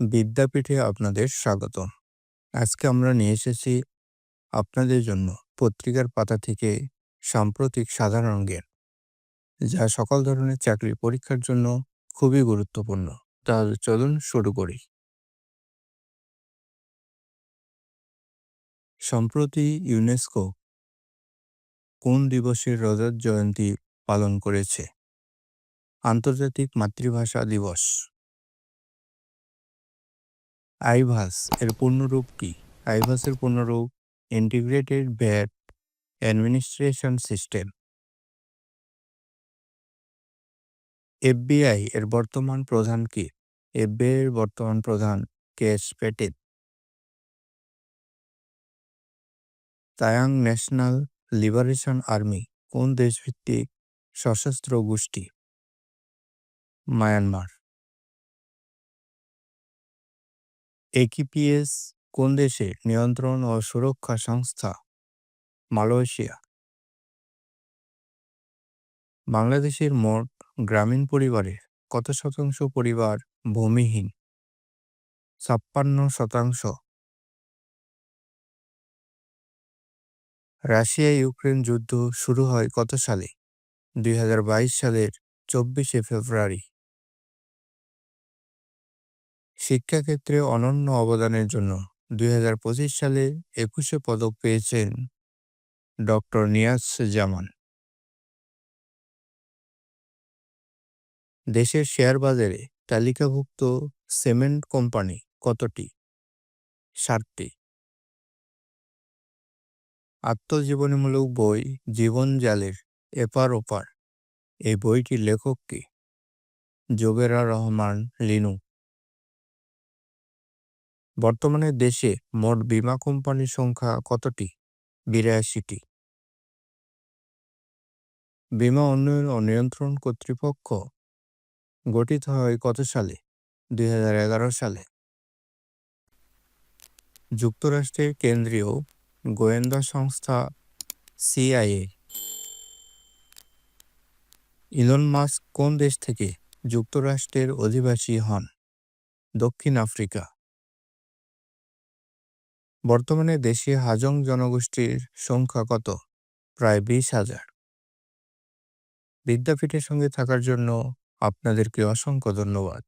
বিদ্যাপীঠে আপনাদের স্বাগত আজকে আমরা নিয়ে এসেছি আপনাদের জন্য পত্রিকার পাতা থেকে সাম্প্রতিক সাধারণ জ্ঞান যা সকল ধরনের চাকরি পরীক্ষার জন্য খুবই গুরুত্বপূর্ণ। তাহলে চলুন শুরু করি। সম্প্রতি ইউনেস্কো কোন দিবসের রজত জয়ন্তী পালন করেছে? আন্তর্জাতিক মাতৃভাষা দিবস। আইভাস এর পূর্ণরূপ কি? আইভাসের পূর্ণরূপ integrated VAT administration system FBI এর বর্তমান প্রধান কি? এফবিআই এর বর্তমান প্রধান কেস প্যাটেল তায়াং ন্যাশনাল লিবারেশন আর্মি, কোন দেশভিত্তিক সশস্ত্র গোষ্ঠী? মায়ানমার। একিপিএস কোন দেশে নিয়ন্ত্রণ ও সুরক্ষা সংস্থা? মালয়েশিয়া। বাংলাদেশের মোট গ্রামীণ পরিবারের কত শতাংশ পরিবার ভূমিহীন? ছাপ্পান্ন শতাংশ। রাশিয়া ইউক্রেন যুদ্ধ শুরু হয় কত সালে? দুই হাজার বাইশ সালের চব্বিশে ফেব্রুয়ারি। শিক্ষাক্ষেত্রে অনন্য অবদানের জন্য দুই হাজার পঁচিশ সালে একুশে পদক পেয়েছেন ডক্টর নিয়াজ জামান। দেশের শেয়ার বাজারে তালিকাভুক্ত সিমেন্ট কোম্পানি কতটি? সাতটি। আত্মজীবনীমূলক বই জীবন জালের এপার ওপার। এই বইটির লেখক কি? জোবেরা রহমান লিনু। বর্তমানে দেশে মোট বীমা কোম্পানির সংখ্যা কতটি? বিরাশিটি। বীমা উন্নয়ন ও নিয়ন্ত্রণ কর্তৃপক্ষ গঠিত হয় কত সালে? দুই হাজার এগারো সালে। যুক্তরাষ্ট্রের কেন্দ্রীয় গোয়েন্দা সংস্থা সিআইএ। ইলন মাস্ক কোন দেশ থেকে যুক্তরাষ্ট্রের অধিবাসী হন? দক্ষিণ আফ্রিকা। বর্তমানে দেশে হাজং জনগোষ্ঠীর সংখ্যা কত? প্রায় বিশ হাজার। বিদ্যাপীঠের সঙ্গে থাকার জন্য আপনাদেরকে অসংখ্য ধন্যবাদ।